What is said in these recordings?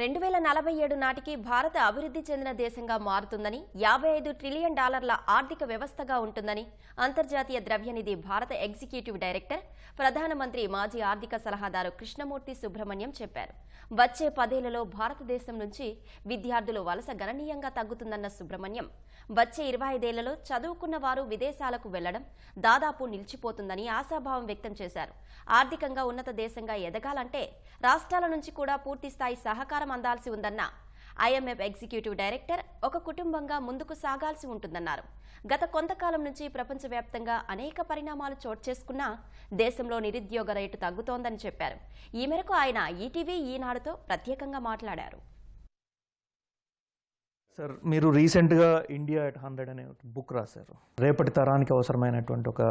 రెండు వేల నలభై ఏడు నాటికి భారత అభివృద్ధి చెందిన దేశంగా మారుతుందని యాభై ఐదు ట్రిలియన్ డాలర్ల ఆర్థిక వ్యవస్థగా ఉంటుందని అంతర్జాతీయ ద్రవ్యనిధి భారత ఎగ్జిక్యూటివ్ డైరెక్టర్ ప్రధానమంత్రి మాజీ ఆర్థిక సలహాదారు కృష్ణమూర్తి సుబ్రహ్మణ్యం చెప్పారు. వచ్చే పదేళ్ళలో భారతదేశం నుంచి విద్యార్థులు వలస గణనీయంగా తగ్గుతుందన్న సుబ్రహ్మణ్యం వచ్చే ఇరవై ఐదేళ్ళలో చదువుకున్న వారు విదేశాలకు వెళ్ళడం దాదాపు నిలిచిపోతుందని ఆశాభావం వ్యక్తం చేశారు. ఆర్థికంగా ఉన్నత దేశంగా ఎదగాలంటే రాష్ట్రాల నుంచి కూడా పూర్తిస్థాయి సహకారం అందాల్సి ఉందన్న ఐఎంఎఫ్ ఎగ్జిక్యూటివ్ డైరెక్టర్ ఒక కుటుంబంగా ముందుకు సాగాల్సి ఉంటుందన్నారు. గత కొంతకాలం నుంచి ప్రపంచవ్యాప్తంగా అనేక పరిణామాలు చోటు చేసుకున్నా దేశంలో నిరుద్యోగ రేటు తగ్గుతోందని చెప్పారు. ఈ మేరకు ఆయన ఈటీవీ ఈనాడుతో ప్రత్యేకంగా మాట్లాడారు. సార్ మీరు రీసెంట్గా ఇండియా ఎట్ హండ్రెడ్ అనే ఒక బుక్ రాశారు. రేపటి తరానికి అవసరమైనటువంటి ఒక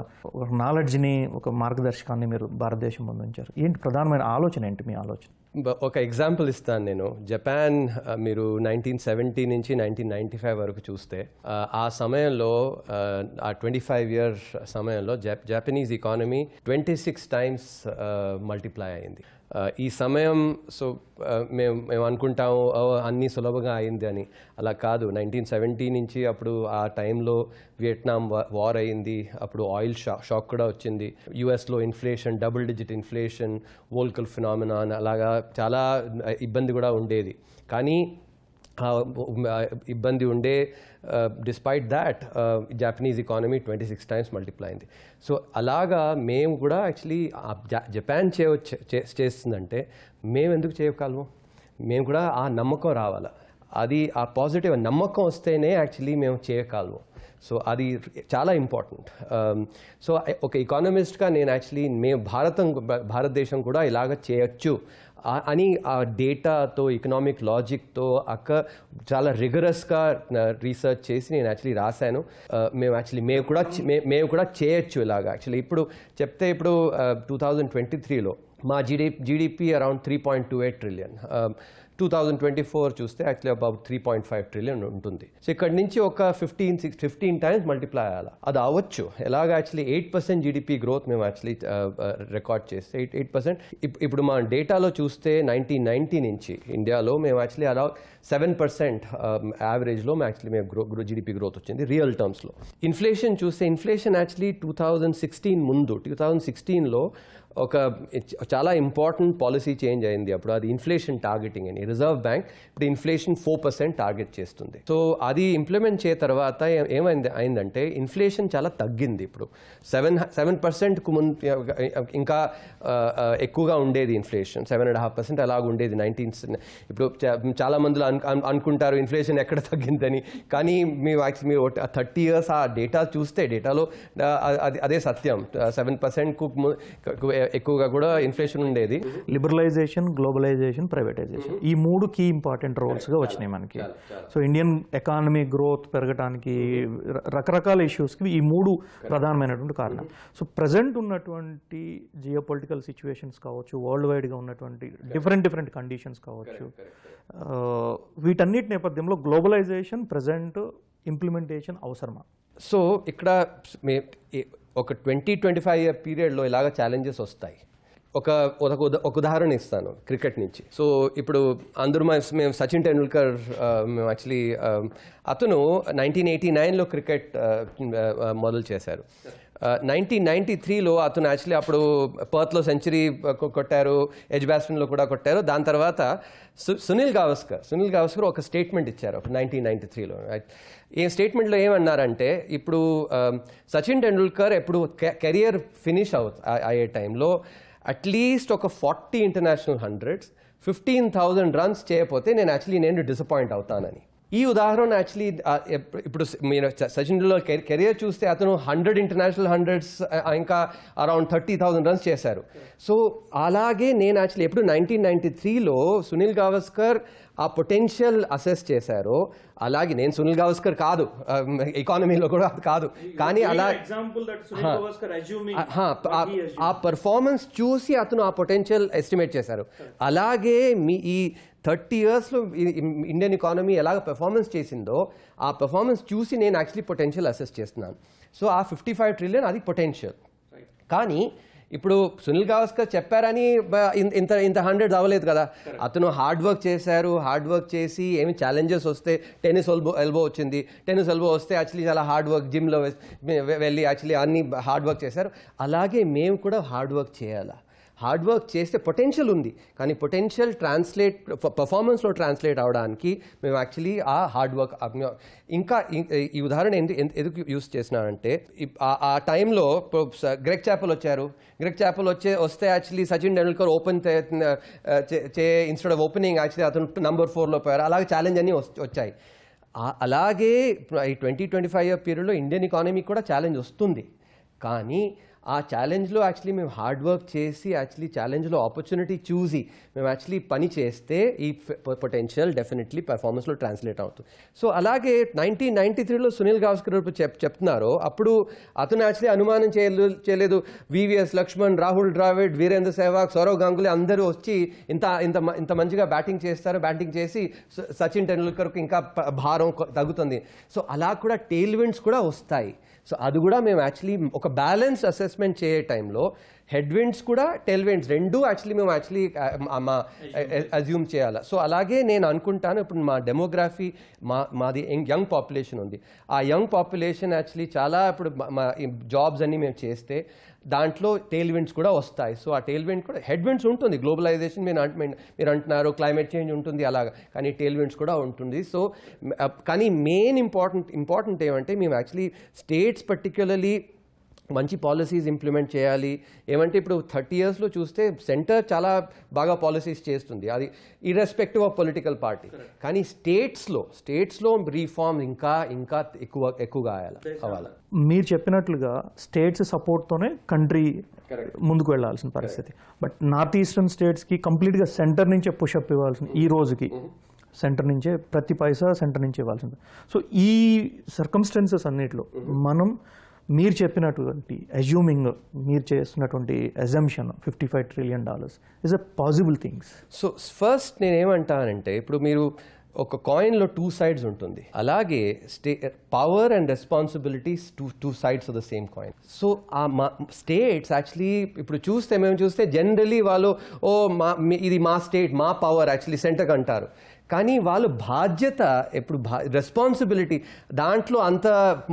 నాలెడ్జ్ని ఒక మార్గదర్శకాన్ని మీరు భారతదేశం ముందు ఏంటి ప్రధానమైన ఆలోచన ఏంటి మీ ఆలోచన? ఒక ఎగ్జాంపుల్ ఇస్తాను నేను. జపాన్ మీరు నైన్టీన్ సెవెంటీ నుంచి నైన్టీన్ నైంటీ ఫైవ్ వరకు చూస్తే ఆ, సమయంలో ఆ, ట్వంటీ ఫైవ్ ఇయర్ సమయంలో Japanese economy twenty six times multiply అయింది. ఈ సమయం సో మేము మేము అనుకుంటాము అన్నీ సులభంగా అయింది అని. అలా కాదు. నైన్టీన్ సెవెంటీ నుంచి అప్పుడు ఆ టైంలో వియట్నాం వార్ అయింది. అప్పుడు ఆయిల్ షా షాక్ కూడా వచ్చింది. యుఎస్లో inflation double digit inflation Volcker phenomenon అలాగా చాలా ఇబ్బంది కూడా ఉండేది. కానీ ఇబ్బంది ఉండే despite that Japanese economy twenty six times multiply అయింది. సో అలాగా మేము కూడా యాక్చువల్లీ జపాన్ చే చే- చేస్తుందంటే మేము ఎందుకు చేయగలము మేము కూడా ఆ నమ్మకం రావాలి. అది ఆ పాజిటివ్ నమ్మకం వస్తేనే యాక్చువల్లీ మేము చేయగలము సో అది చాలా ఇంపార్టెంట్ సో um, ఒక ఎకానమిస్ట్గా నేను యాక్చువల్లీ మేము భారతం భారతదేశం కూడా ఇలాగ చేయొచ్చు. అని ఆ డేటాతో ఎకనామిక్ లాజిక్తో అక్క చాలా రిగరస్గా రీసెర్చ్ చేసి నేను యాక్చువల్లీ రాశాను. మేము యాక్చువల్లీ మేము కూడా మేము కూడా చేయొచ్చు ఇలాగా. యాక్చువల్లీ ఇప్పుడు చెప్తే ఇప్పుడు టూ థౌజండ్ ట్వంటీ త్రీలో మా జీడి GDP around three point two eight trillion two thousand twenty four చూస్తే actually about three point five trillion ఉంటుంది. సో ఇక్కడ నుంచి ఒక fifteen six fifteen times multiply అవ్వాలి అది అవ్వచ్చు. ఎలాగ actually eight percent GDP growth మేము యాక్చువల్లీ రికార్డ్ uh, uh, చేస్తే ఎయిట్ ఎయిట్ పర్సెంట్ ఇప్పుడు మా డేటాలో చూస్తే నైన్టీన్ నైన్టీ నుంచి ఇండియాలో మేము యాక్చువల్లీ అలా సెవెన్ పర్సెంట్ యావరేజ్లో యాక్చువల్లీ మేము గ్రో గ్రో జీడిపి గ్రోత్ వచ్చింది రియల్ టర్మ్స్లో ఇన్ఫ్లేషన్ చూస్తే inflation actually two thousand sixteen ముందు టూ థౌజండ్ సిక్స్టీన్లో ఒక చాలా ఇంపార్టెంట్ పాలసీ చేంజ్ అయింది అప్పుడు. అది ఇన్ఫ్లేషన్ టార్గెటింగ్ అని. రిజర్వ్ బ్యాంక్ ఇప్పుడు ఇన్ఫ్లేషన్ ఫోర్ పర్సెంట్ టార్గెట్ చేస్తుంది. సో అది ఇంప్లిమెంట్ చేయ తర్వాత ఏమైంది అయిందంటే ఇన్ఫ్లేషన్ చాలా తగ్గింది ఇప్పుడు. సెవెన్ సెవెన్ పర్సెంట్కు ముందు ఇంకా ఎక్కువగా ఉండేది inflation seven and half percent అలాగ ఉండేది. నైన్టీన్ ఇప్పుడు చాలా మందిలో అనుకుంటారు ఇన్ఫ్లేషన్ ఎక్కడ తగ్గిందని. కానీ మీరు యాక్చువల్లీ మీరు థర్టీ ఇయర్స్ ఆ డేటా చూస్తే డేటాలో అది అదే సత్యం. సెవెన్ పర్సెంట్కు ఎక్కువగా కూడా ఇన్ఫ్లేషన్ ఉండేది. Liberalisation globalisation privatisation. ఈ మూడు కీ ఇంపార్టెంట్ రోల్స్గా వచ్చినాయి మనకి. సో ఇండియన్ ఎకానమీ గ్రోత్ పెరగడానికి రకరకాల ఇష్యూస్కి ఈ మూడు ప్రధానమైనటువంటి కారణం సో ప్రజెంట్ ఉన్నటువంటి జియో పొలిటికల్ సిచ్యువేషన్స్ కావచ్చు వరల్డ్ వైడ్గా ఉన్నటువంటి డిఫరెంట్ డిఫరెంట్ కండిషన్స్ కావచ్చు వీటన్నిటి నేపథ్యంలో గ్లోబలైజేషన్ ప్రజెంట్ ఇంప్లిమెంటేషన్ అవసరమా? సో ఇక్కడ ఒక ట్వంటీ ట్వంటీ ఫైవ్ ఇయర్ పీరియడ్లో ఇలాగ ఛాలెంజెస్ వస్తాయి. ఒక ఒక ఒక ఉదాహరణ ఇస్తాను క్రికెట్ నుంచి. సో ఇప్పుడు అందరూ మా- మేము సచిన్ టెండూల్కర్ మేము యాక్చువల్లీ అతను నైన్టీన్ ఎయిటీ నైన్లో క్రికెట్ మొదలు చేశారు. నైన్టీన్ నైన్టీ త్రీలో అతను యాక్చువల్లీ అప్పుడు పర్త్లో సెంచరీ కొట్టారు ఎజ్ బ్యాట్స్మెన్లో కూడా కొట్టారు. దాని తర్వాత సునీల్ గావస్కర్ సునీల్ గావస్కర్ ఒక స్టేట్మెంట్ ఇచ్చారు నైన్టీన్ నైన్టీ త్రీలో ఈ స్టేట్మెంట్లో ఏమన్నారంటే ఇప్పుడు సచిన్ టెండూల్కర్ ఎప్పుడు కెరియర్ ఫినిష్ అవు అయ్యే టైంలో అట్లీస్ట్ ఒక forty international hundreds fifteen thousand runs చేయకపోతే నేను యాక్చువల్లీ నేను డిసప్పాయింట్ అవుతానని. ఈ ఉదాహరణ యాక్చువల్లీ ఇప్పుడు మీరు సచిన్లో కెరియర్ చూస్తే అతను హండ్రెడ్ ఇంటర్నేషనల్ హండ్రెడ్స్ ఇంకా అరౌండ్ థర్టీ థౌసండ్ రన్స్ చేశారు. సో అలాగే నేను యాక్చువల్లీ ఎప్పుడు నైన్టీన్ నైన్టీ త్రీలో సునీల్ గావస్కర్ ఆ పొటెన్షియల్ అసెస్ చేశారో. అలాగే నేను సునీల్ గావస్కర్ కాదు. ఎకానమీలో కూడా కాదు. కానీ అలా ఆ పర్ఫార్మెన్స్ చూసి అతను ఆ పొటెన్షియల్ ఎస్టిమేట్ చేశారు. అలాగే మీ ఈ థర్టీ ఇయర్స్లో ఇండియన్ ఎకానమీ ఎలాగ పెర్ఫార్మెన్స్ చేసిందో ఆ పెర్ఫార్మెన్స్ చూసి నేను యాక్చువల్లీ పొటెన్షియల్ అసెస్ చేస్తున్నాను. సో ఆ ఫిఫ్టీ ఫైవ్ ట్రిలియన్ అది పొటెన్షియల్ కానీ ఇప్పుడు సునీల్ గవాస్కర్ చెప్పారని ఇంత ఇంత హండ్రెడ్ అవ్వలేదు కదా. అతను హార్డ్ వర్క్ చేశారు హార్డ్ వర్క్ చేసి ఏమి ఛాలెంజెస్ వస్తే టెన్నిస్ ఎల్బో ఎల్బో వచ్చింది. టెన్నిస్ ఎల్బో వస్తే యాక్చువల్లీ చాలా హార్డ్ వర్క్ జిమ్లో వెళ్ళి యాక్చువల్లీ అన్ని హార్డ్ వర్క్ చేశారు. అలాగే మేము కూడా హార్డ్ వర్క్ చేయాలా? హార్డ్ వర్క్ చేస్తే పొటెన్షియల్ ఉంది. కానీ పొటెన్షియల్ ట్రాన్స్లేట్ పర్ఫార్మెన్స్లో ట్రాన్స్లేట్ అవడానికి మేము యాక్చువల్లీ ఆ హార్డ్ వర్క్ ఇంకా ఈ ఉదాహరణ ఎందుకు ఎందు- ఎందుకు యూస్ చేసినానంటే ఆ- టైంలో గ్రెగ్ చేపలు వచ్చారు. గ్రెగ్ చేపలు వచ్చే వస్తే యాక్చువల్లీ సచిన్ టెండూల్కర్ ఓపెన్ చే ఇన్స్టెడ్ ఆఫ్ ఓపెనింగ్ యాక్చువల్లీ అతను నంబర్ ఫోర్లో పోయారు. అలాగే ఛాలెంజ్ అన్నీ వచ్చాయి. అలాగే ఇప్పుడు ఈ ట్వంటీ ట్వంటీ ఫైవ్ ఇయర్ పీరియడ్లో ఇండియన్ ఎకానమీ కూడా ఛాలెంజ్ వస్తుంది. కానీ ఆ ఛాలెంజ్లో యాక్చువల్లీ మేము హార్డ్ వర్క్ చేసి యాక్చువల్లీ ఛాలెంజ్లో ఆపర్చునిటీ చూసి మేము యాక్చువల్లీ పని చేస్తే ఈ పొటెన్షియల్ డెఫినెట్లీ పెర్ఫార్మెన్స్లో ట్రాన్స్లేట్ అవుతుంది. సో అలాగే నైన్టీన్ నైన్టీ త్రీలో సునీల్ గావస్కర్ చెప్ చెప్తున్నారు. అప్పుడు అతను యాక్చువల్లీ అనుమానం చేయలేదు. చేయలేదు వివిఎస్ లక్ష్మణ్ రాహుల్ ద్రావిడ్ వీరేంద్ర సెహ్వాగ్ సౌరవ్ గంగులీ అందరూ వచ్చి ఇంత ఇంత మ- ఇంత మంచిగా బ్యాటింగ్ చేస్తారు. బ్యాటింగ్ చేసి స- సచిన్ టెండూల్కర్కి ఇంకా భారం తగ్గుతుంది. సో అలా కూడా టెయిల్ విండ్స్ కూడా వస్తాయి. సో అది కూడా మేము యాక్చువల్లీ ఒక బ్యాలెన్స్ అసెస్మెంట్ చేయే టైంలో హెడ్ విండ్స్ కూడా టెల్ విండ్స్. రెండు యాక్చువల్లీ మేము యాక్చువల్లీ మా అజ్యూమ్ చేయాలి. సో అలాగే నేను అనుకుంటాను ఇప్పుడు మా డెమోగ్రఫీ మా మాది యంగ్ పాపులేషన్ ఉంది. ఆ యంగ్ పాపులేషన్ యాక్చువల్లీ చాలా ఇప్పుడు మా- జాబ్స్ అన్నీ మేము చేస్తే దాంట్లో టేల్ విండ్స్ కూడా వస్తాయి. సో ఆ టేల్ విండ్ కూడా హెడ్ విండ్స్ ఉంటుంది. గ్లోబలైజేషన్ మీరు అంట మీరు అంటున్నారు క్లైమేట్ చేంజ్ ఉంటుంది అలాగా. కానీ టేల్ విండ్స్ కూడా ఉంటుంది. సో కానీ మెయిన్ ఇంపార్టెంట్ ఇంపార్టెంట్ ఏమంటే మేము యాక్చువల్లీ స్టేట్స్ పర్టిక్యులర్లీ మంచి పాలసీస్ ఇంప్లిమెంట్ చేయాలి. ఏమంటే ఇప్పుడు థర్టీ ఇయర్స్లో చూస్తే సెంటర్ చాలా బాగా పాలసీస్ చేస్తుంది. అది ఇర్రెస్పెక్టివ్ ఆఫ్ పొలిటికల్ పార్టీ కానీ స్టేట్స్లో స్టేట్స్లో రీఫార్మ్ ఇంకా ఇంకా ఎక్కువ ఎక్కువగా అవ్వాలి. అవ్వాలి మీరు చెప్పినట్లుగా స్టేట్స్ సపోర్ట్తోనే కంట్రీ ముందుకు వెళ్ళాల్సిన పరిస్థితి. బట్ నార్త్ ఈస్టర్న్ స్టేట్స్కి కంప్లీట్గా సెంటర్ నుంచే పుషప్ ఇవ్వాల్సిన ఈ రోజుకి సెంటర్ నుంచే ప్రతి పైసా సెంటర్ నుంచి ఇవ్వాల్సింది. సో ఈ సర్కమ్స్టెన్సెస్ అన్నిటిలో మనం మీరు చెప్పినటువంటి అజ్యూమింగ్ మీరు చేస్తున్నటువంటి assumption fifty five trillion dollars is a possible things so first నేనేమంటానంటే ఇప్పుడు మీరు ఒక కాయిన్లో టూ సైడ్స్ ఉంటుంది. అలాగే stay power and responsibilities two two sides of the same coin so ఆ మా స్టేట్స్ యాక్చువల్లీ ఇప్పుడు చూస్తే మేము చూస్తే జనరలీ వాళ్ళు ఓ మా ఇది మా స్టేట్ మా పవర్ యాక్చువల్లీ సెంటర్కి అంటారు. కానీ వాళ్ళు బాధ్యత ఇప్పుడు భా రెస్పాన్సిబిలిటీ దాంట్లో అంత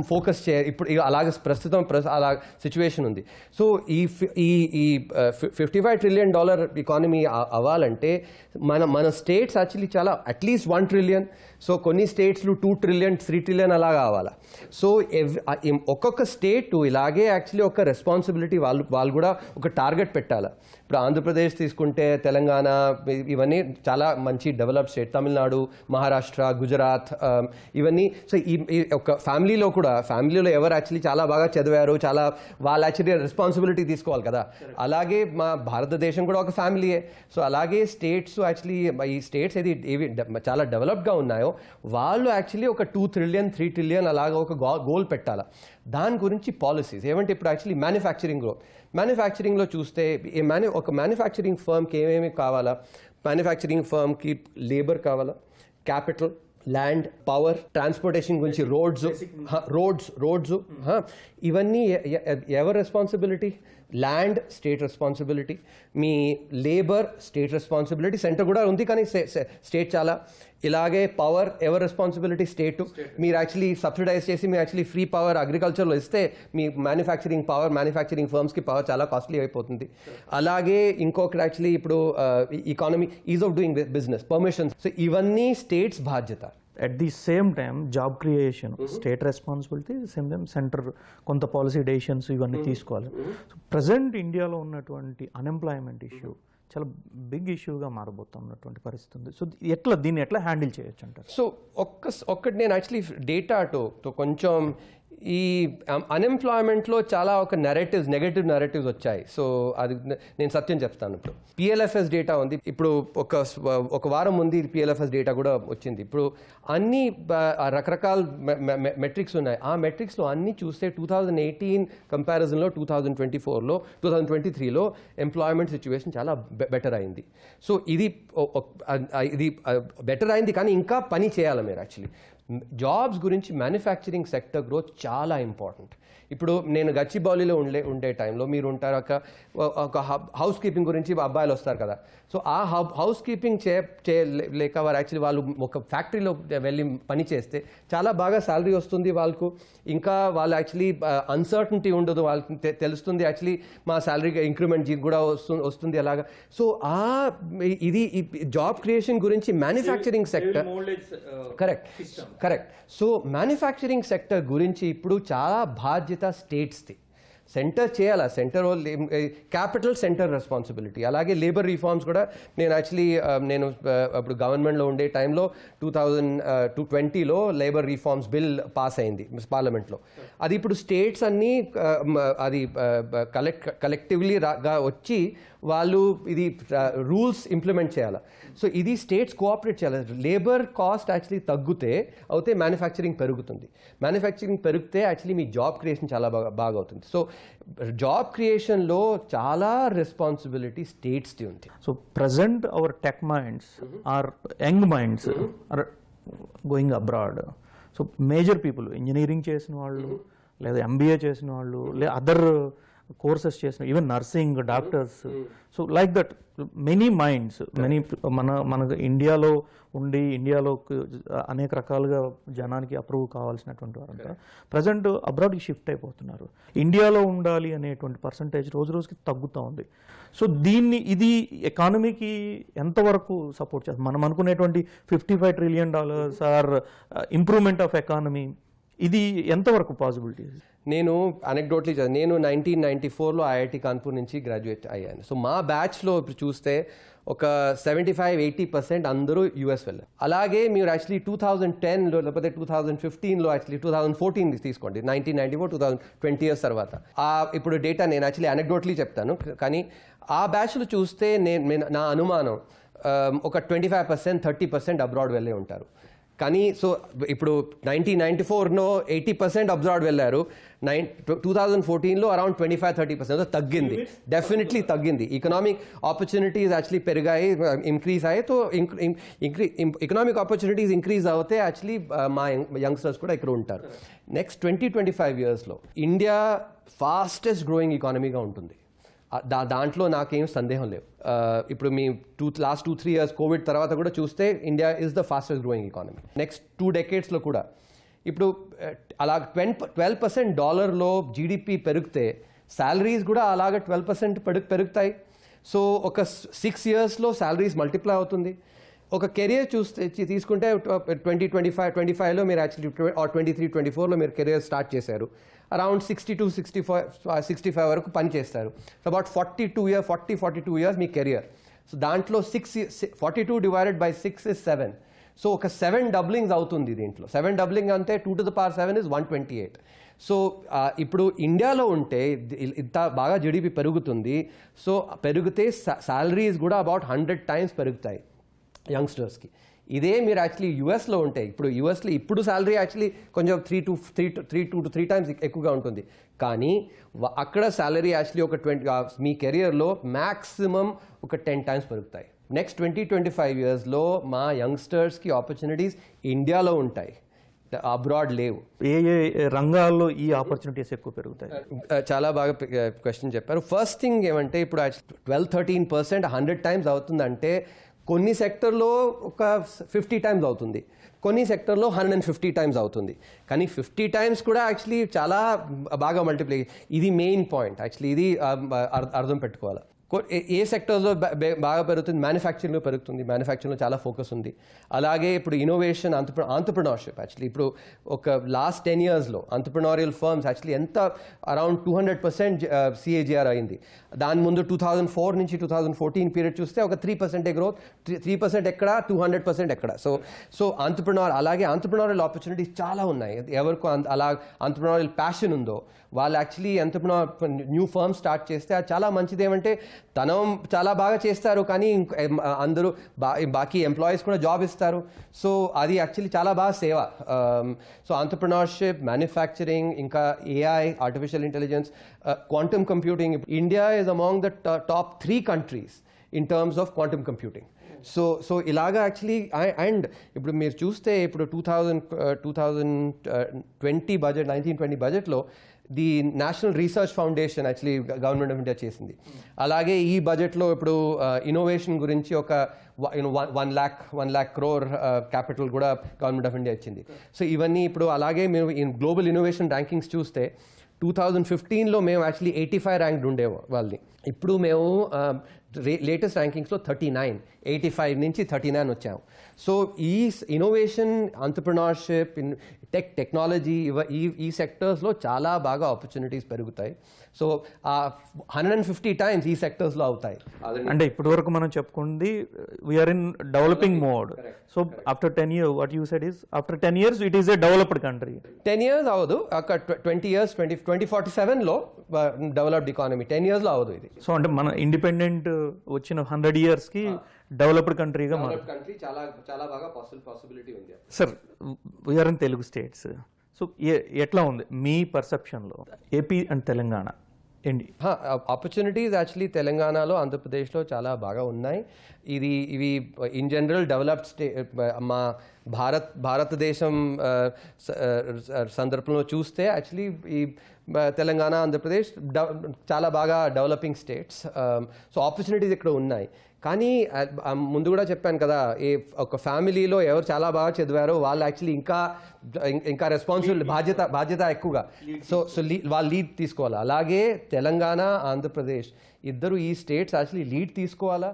ఫోకస్ చే ఇప్పుడు అలాగే ప్రస్తుతం ప్రస్- అలా సిచ్యువేషన్ ఉంది. సో ఈ ఈ ఈ fifty five trillion dollar economy అవ్వాలంటే మన మన స్టేట్స్ యాక్చువల్లీ చాలా at least one trillion so కొన్ని స్టేట్స్లో టూ ట్రిలియన్ త్రీ ట్రిలియన్ అలా కావాలా సో ఎవ్ ఒక్కొక్క స్టేట్ ఇలాగే యాక్చువల్లీ ఒక రెస్పాన్సిబిలిటీ వాళ్ళు వాళ్ళు కూడా ఒక టార్గెట్ పెట్టాలి. ఇప్పుడు ఆంధ్రప్రదేశ్ తీసుకుంటే తెలంగాణ ఇవన్నీ చాలా మంచి డెవలప్ స్టేట్. తమిళనాడు మహారాష్ట్ర గుజరాత్ ఇవన్నీ. సో ఈ ఒక ఫ్యామిలీలో కూడా ఫ్యామిలీలో ఎవరు యాక్చువల్లీ చాలా బాగా చదివారు చాలా వాళ్ళు యాక్చువల్లీ రెస్పాన్సిబిలిటీ తీసుకోవాలి కదా. అలాగే మా భారతదేశం కూడా ఒక ఫ్యామిలీయే. సో అలాగే స్టేట్స్ యాక్చువల్లీ ఈ స్టేట్స్ ఏది ఏవి చాలా డెవలప్గా ఉన్నాయో వాళ్ళు యాక్చువల్లీ ఒక టూ ట్రిలియన్ త్రీ ట్రిలియన్ అలాగా ఒక గోల్ పెట్టాలి. దాని గురించి పాలసీస్ ఏమంటే ఇప్పుడు యాక్చువల్లీ మ్యానుఫ్యాక్చరింగ్ గ్రో మ్యానుఫ్యాక్చరింగ్లో చూస్తే ఏ మ్యాను ఒక మ్యానుఫ్యాక్చరింగ్ ఫర్మ్కి ఏమేమి కావాలా? మ్యానుఫ్యాక్చరింగ్ ఫర్మ్కి లేబర్ కావాలా? క్యాపిటల్ ల్యాండ్ పవర్ ట్రాన్స్పోర్టేషన్ గురించి రోడ్స్ రోడ్స్ రోడ్స్ ఇవన్నీ ఎవరి రెస్పాన్సిబిలిటీ ల్యాండ్ స్టేట్ రెస్పాన్సిబిలిటీ మీ లేబర్ స్టేట్ రెస్పాన్సిబిలిటీ సెంటర్ కూడా ఉంది కానీ స్టేట్ చాలా. ఇలాగే పవర్ ఎవరి రెస్పాన్సిబిలిటీ స్టేట్ మీరు యాక్చువల్లీ సబ్సిడైజ్ చేసి మీరు యాక్చువల్లీ ఫ్రీ పవర్ అగ్రికల్చర్లో ఇస్తే మీ మ్యానుఫ్యాక్చరింగ్ పవర్ మ్యానుఫ్యాక్చరింగ్ ఫర్మ్స్కి పవర్ చాలా కాస్ట్లీ అయిపోతుంది. అలాగే ఇంకొకటి యాక్చువల్లీ ఇప్పుడు economy ease of doing business permissions so ఇవన్నీ స్టేట్స్ బాధ్యత. At the same time job creation state responsibility same time centre కొంత పాలసీ డెసిషన్స్ ఇవన్నీ తీసుకోవాలి. సో ప్రజెంట్ ఇండియాలో ఉన్నటువంటి అన్ఎంప్లాయ్మెంట్ ఇష్యూ చాలా బిగ్ ఇష్యూగా మారబోతున్నటువంటి పరిస్థితి ఉంది సో ఎట్లా దీన్ని ఎట్లా హ్యాండిల్ చేయొచ్చు అంటారు? సో ఒక్క ఒక్కటి నేను యాక్చువల్లీ డేటాతో కొంచెం ఈ um, అన్ఎంప్లాయ్మెంట్లో చాలా ఒక నెరేటివ్స్ నెగటివ్ నెరేటివ్స్ వచ్చాయి. సో అది నేను సత్యం చెప్తాను ఇప్పుడు. పిఎల్ఎఫ్ఎస్ డేటా ఉంది. ఇప్పుడు ఒక ఒక వారం ముందు పిఎల్ఎఫ్ఎస్ డేటా కూడా వచ్చింది. ఇప్పుడు అన్ని రకరకాల మెట్రిక్స్ ఉన్నాయి. ఆ మెట్రిక్స్లో అన్ని చూస్తే టూ థౌజండ్ ఎయిటీన్ కంపారిజన్లో టూ థౌజండ్ ట్వంటీ ఫోర్లో టూ థౌజండ్ ట్వంటీ త్రీలో ఎంప్లాయ్మెంట్ సిచ్యువేషన్ చాలా బెటర్ అయింది. సో ఇది ఇది బెటర్ అయింది కానీ ఇంకా పని చేయాలి మీరు యాక్చువల్లీ జాబ్స్ గురించి మ్యానుఫ్యాక్చరింగ్ సెక్టర్ గ్రోత్ చాలా ఇంపార్టెంట్ ఇప్పుడు నేను గచ్చిబౌలిలో ఉండే ఉండే టైంలో మీరు ఉంటారు ఒక ఒక హౌస్ కీపింగ్ గురించి అబ్బాయిలు వస్తారు కదా. సో ఆ హౌస్ కీపింగ్ చే లేక వారు యాక్చువల్లీ వాళ్ళు ఒక ఫ్యాక్టరీలో వెళ్ళి పని చేస్తే చాలా బాగా శాలరీ వస్తుంది వాళ్ళకు. ఇంకా వాళ్ళు యాక్చువల్లీ అన్సర్టనిటీ ఉండదు వాళ్ళకి తెలుస్తుంది యాక్చువల్లీ మా శాలరీ ఇంక్రిమెంట్ కూడా వస్తుంది వస్తుంది అలాగా. సో ఆ ఇది జాబ్ క్రియేషన్ గురించి manufacturing sector correct correct so manufacturing sector గురించి ఇప్పుడు చాలా బాధ్యత స్టేట్స్ది సెంటర్ చేయాలా? Centre capital centre responsibility. అలాగే లేబర్ రిఫార్మ్స్ కూడా నేను యాక్చువల్లీ నేను అప్పుడు గవర్నమెంట్లో ఉండే టైంలో టూ థౌజండ్ టూ ట్వంటీలో లేబర్ రిఫార్మ్స్ బిల్ పాస్ అయింది పార్లమెంట్లో. అది ఇప్పుడు స్టేట్స్ అన్నీ అది కలెక్ట్ కలెక్టివ్లీ రాగా వచ్చి వాళ్ళు ఇది రూల్స్ ఇంప్లిమెంట్ చేయాలి. సో ఇది స్టేట్స్ కోఆపరేట్ చేయాలి? లేబర్ కాస్ట్ యాక్చువల్లీ తగ్గితే అయితే మ్యానుఫ్యాక్చరింగ్ పెరుగుతుంది. మ్యానుఫ్యాక్చరింగ్ పెరిగితే యాక్చువల్లీ మీ జాబ్ క్రియేషన్ చాలా బాగా బాగా అవుతుంది. సో జాబ్ క్రియేషన్లో చాలా రెస్పాన్సిబిలిటీ స్టేట్స్ది ఉంది. So present our tech minds are young minds are going abroad so major people engineering చేసిన వాళ్ళు లేదా ఎంబీఏ చేసిన వాళ్ళు లేదా అదర్ కోర్సెస్ చేసిన even nursing doctors so like that many minds many మన మన ఇండియాలో ఉండి ఇండియాలో అనేక రకాలుగా జనానికి అప్రూవ్ కావాల్సినటువంటి వారంతా ప్రజెంట్ అబ్రాడ్కి షిఫ్ట్ అయిపోతున్నారు. ఇండియాలో ఉండాలి అనేటువంటి పర్సంటేజ్ రోజు రోజుకి తగ్గుతూ ఉంది. సో దీన్ని ఇది ఎకానమీకి ఎంతవరకు సపోర్ట్ చేస్తుంది? మనం అనుకునేటువంటి fifty five trillion dollars or improvement of economy ఇది ఎంతవరకు పాసిబిలిటీ నేను అనెక్డోట్లీ నేను నైన్టీన్ నైన్టీ ఫోర్లో ఐఐటి కాన్పూర్ నుంచి గ్రాడ్యుయేట్ అయ్యాను. సో మా బ్యాచ్లో ఇప్పుడు చూస్తే ఒక సెవెంటీ ఫైవ్ ఎయిటీ పర్సెంట్ అందరూ యూఎస్ వెళ్ళారు. అలాగే మీరు యాక్చువల్లీ టూ థౌజండ్ టెన్లో లేకపోతే టూ థౌజండ్ ఫిఫ్టీన్లో యాక్చువల్లీ టూ థౌజండ్ ఫోర్టీన్ తీసుకోండి. Nineteen ninety four two thousand twenty years తర్వాత. ఆ ఇప్పుడు డేటా నేను యాక్చువల్లీ అనెక్డోట్లీ చెప్తాను. కానీ ఆ బ్యాచ్లో చూస్తే నేను నేను- నా అనుమానం ఒక twenty five percent thirty percent abroad వెళ్ళే ఉంటారు. కానీ సో ఇప్పుడు నైన్టీన్ నైన్టీ ఫోర్లో ఎయిటీ పర్సెంట్ అబ్రాడ్ వెళ్ళారు నైన్ టూ థౌజండ్ ఫోర్టీన్లో around twenty five thirty percent తగ్గింది. డెఫినెట్లీ తగ్గింది. ఇకనామిక్ ఆపర్చునిటీస్ యాక్చువల్లీ పెరిగాయి ఇంక్రీజ్ అయ్యాయి. తో ఇంక్రీ ఎకనామిక్ ఆపర్చునిటీస్ ఇంక్రీజ్ అవుతే యాక్చువల్లీ మా యంగ్స్టర్స్ కూడా ఇక్కడ ఉంటారు. నెక్స్ట్ ట్వంటీ ట్వంటీ ఫైవ్ ఇయర్స్లో ఇండియా ఫాస్టెస్ట్ గ్రోయింగ్ ఎకానమీగా ఉంటుంది. దా దాంట్లో నాకేం సందేహం లేవు. ఇప్పుడు మీ two last two three years Covid తర్వాత కూడా చూస్తే India is the fastest growing economy next two డెకేడ్స్లో కూడా. ఇప్పుడు అలా ట్వెన్ ట్వెల్వ్ పర్సెంట్ డాలర్లో జీడిపి పెరిగితే శాలరీస్ కూడా అలాగ ట్వెల్వ్ పర్సెంట్ పెరుగు పెరుగుతాయి. సో ఒక సిక్స్ ఇయర్స్లో శాలరీస్ మల్టిప్లై అవుతుంది. ఒక కెరియర్ చూస్తే తీసుకుంటే ట్వంటీ ట్వంటీ ఫైవ్ ట్వంటీ ఫైవ్లో మీరు యాక్చువల్లీ ట్వంటీ త్రీ ట్వంటీ ఫోర్లో మీరు కెరియర్ స్టార్ట్ చేశారు. Around sixty two sixty five sixty five వరకు పని చేస్తారు. So about forty two year forty forty two years me career so దాంట్లో six forty two divided by six is seven so ఒక seven doublings అవుతుంది దీంట్లో. Seven doubling అంటే two to the power seven is one twenty eight so ఇప్పుడు ఇండియాలో ఉంటే ఇంత బాగా జిడిపి పెరుగుతుంది. సో పెరిగితే శాలరీస్ కూడా అబౌట్ హండ్రెడ్ టైమ్స్ పెరుగుతాయి. యంగ్స్టర్స్కి. ఇదే మీరు యాక్చువల్లీ యూఎస్లో ఉంటే ఇప్పుడు యూఎస్లో ఇప్పుడు శాలరీ యాక్చువల్లీ కొంచెం three to three three two to three times ఎక్కువగా ఉంటుంది. కానీ అక్కడ శాలరీ యాక్చువల్లీ ఒక ట్వంటీ మీ కెరియర్లో మ్యాక్సిమం ఒక టెన్ టైమ్స్ పెరుగుతాయి. నెక్స్ట్ ట్వంటీ ట్వంటీ ఫైవ్ ఇయర్స్లో మా యంగ్స్టర్స్కి ఆపర్చునిటీస్ ఇండియాలో ఉంటాయి. అబ్రాడ్ లేవు. ఏ ఏ రంగాల్లో ఈ ఆపర్చునిటీస్ ఎక్కువ పెరుగుతాయి? చాలా బాగా క్వశ్చన్ చెప్పారు. ఫస్ట్ థింగ్ ఏమంటే ఇప్పుడు twelve thirteen percent hundred times అవుతుందంటే కొన్ని సెక్టర్లో ఒక ఫిఫ్టీ టైమ్స్ అవుతుంది. కొన్ని సెక్టర్లో హండ్రెడ్ అండ్ ఫిఫ్టీ టైమ్స్ అవుతుంది. కానీ ఫిఫ్టీ టైమ్స్ కూడా యాక్చువల్లీ చాలా బాగా మల్టిప్లై ఇది మెయిన్ పాయింట్. యాక్చువల్లీ ఇది అర్థం పెట్టుకోవాలి? ఏ- ఏ సెక్టర్లో బాగా పెరుగుతుంది? మ్యానుఫ్యాక్చరింగ్లో పెరుగుతుంది. మ్యానుఫ్యాక్చరింగ్లో చాలా ఫోకస్ ఉంది. అలాగే ఇప్పుడు ఇన్నోవేషన్ అంతప్ర ఆంటర్ప్రినర్షిప్ యాక్చువల్లీ ఇప్పుడు ఒక లాస్ట్ టెన్ ఇయర్స్లో ఆంటర్ప్రినోరియల్ ఫర్మ్స్ యాక్చువల్లీ ఎంత around two hundred percent CAGR అయింది. దాని ముందు టూ థౌజండ్ ఫోర్ నుంచి టూ థౌజండ్ ఫోర్టీన్ పీరియడ్ చూస్తే ఒక త్రీ పర్సెంటే గ్రోత్ త్రీ పర్సెంట్ ఎక్కడ టూ హండ్రెడ్ పర్సెంట్ ఎక్కడ? సో సో ఆంటర్ప్రినోర్ అలాగే ఆంటర్ప్రినోరియల్ ఆపర్చునిటీస్ చాలా ఉన్నాయి. ఎవరికి అంత- అలా ఆంటర్ప్రినోరియల్ ప్యాషన్ ఉందో వాళ్ళు యాక్చువల్లీ ఎంత న్యూ ఫర్మ్ స్టార్ట్ చేస్తే అది చాలా మంచిది ఏమంటే తనం చాలా బాగా చేస్తారు కానీ అందరూ బా బాకీ ఎంప్లాయీస్ కూడా జాబ్ ఇస్తారు. సో అది యాక్చువల్లీ చాలా బాగా సేవ. సో ఆంటర్ప్రినర్షిప్ మ్యానుఫ్యాక్చరింగ్ ఇంకా AI artificial intelligence quantum computing India is among the top three countries in terms of quantum computing so so ఇలాగా యాక్చువల్లీ అండ్ ఇప్పుడు మీరు చూస్తే ఇప్పుడు two thousand two thousand twenty budget nineteen twenty బడ్జెట్లో the national research foundation actually government of India చేసింది. అలాగే ఈ బడ్జెట్లో ఇప్పుడు ఇన్నోవేషన్ గురించి ఒక one lakh one lakh crore capital కూడా గవర్నమెంట్ ఆఫ్ ఇండియా ఇచ్చింది. సో ఇవన్నీ ఇప్పుడు అలాగే మేము గ్లోబల్ ఇన్నోవేషన్ ర్యాంకింగ్స్ చూస్తే టూ థౌజండ్ ఫిఫ్టీన్లో మేము యాక్చువల్లీ ఎయిటీ ఫైవ్ ర్యాంక్డ్ ఉండే వాళ్ళని. ఇప్పుడు మేము లేటెస్ట్ ర్యాంకింగ్స్లో థర్టీ నైన్ ఎయిటీ ఫైవ్ నుంచి థర్టీ నైన్ వచ్చాము. సో ఈ ఇన్నోవేషన్ ఆంటర్ప్రినర్షిప్ టెక్ టెక్నాలజీ ఇవ ఈ ఈ సెక్టర్స్లో చాలా బాగా ఆపర్చునిటీస్ పెరుగుతాయి. So hundred and fifty times ఈ సెక్టర్స్లో అవుతాయి. అంటే ఇప్పటి వరకు మనం చెప్పుకుంది we're in developing mode so after ten year what you said is after ten years it is a developed country ten years అవ్వదు. అక్కడ twenty years twenty twenty forty సెవెన్లో డెవలప్డ్ ఎకానమీ టెన్ ఇయర్స్లో అవ్వదు ఇది. సో అంటే మన independent వచ్చిన hundred ఇయర్స్కి డెవలప్డ్ కంట్రీగా మారు కంట్రీ చాలా చాలా బాగా పాసిబిలిటీ ఉంది sir we are in Telugu states so ఎట్లా ఉంది? మీ పర్సెప్షన్లో ఏపీ అండ్ తెలంగాణ ఏంటి? ఆపర్చునిటీస్ యాక్చువల్లీ తెలంగాణలో ఆంధ్రప్రదేశ్లో చాలా బాగా ఉన్నాయి. ఇది ఇవి ఇన్ జనరల్ డెవలప్డ్ స్టే మా భారత్ భారతదేశం సందర్భంలో చూస్తే యాక్చువల్లీ ఈ తెలంగాణ ఆంధ్రప్రదేశ్ డెవ- చాలా బాగా డెవలపింగ్ స్టేట్స్ సో ఆపర్చునిటీస్ ఇక్కడ ఉన్నాయి. కానీ ముందు కూడా చెప్పాను కదా ఏ ఒక ఫ్యామిలీలో ఎవరు చాలా బాగా చదివారో వాళ్ళు యాక్చువల్లీ ఇంకా ఇంకా రెస్పాన్సిబుల్ బాధ్యత బాధ్యత ఎక్కువగా. సో సో లీ వాళ్ళు లీడ్ తీసుకోవాలి? అలాగే తెలంగాణ ఆంధ్రప్రదేశ్ ఇద్దరు ఈ స్టేట్స్ యాక్చువల్లీ లీడ్ తీసుకోవాలా?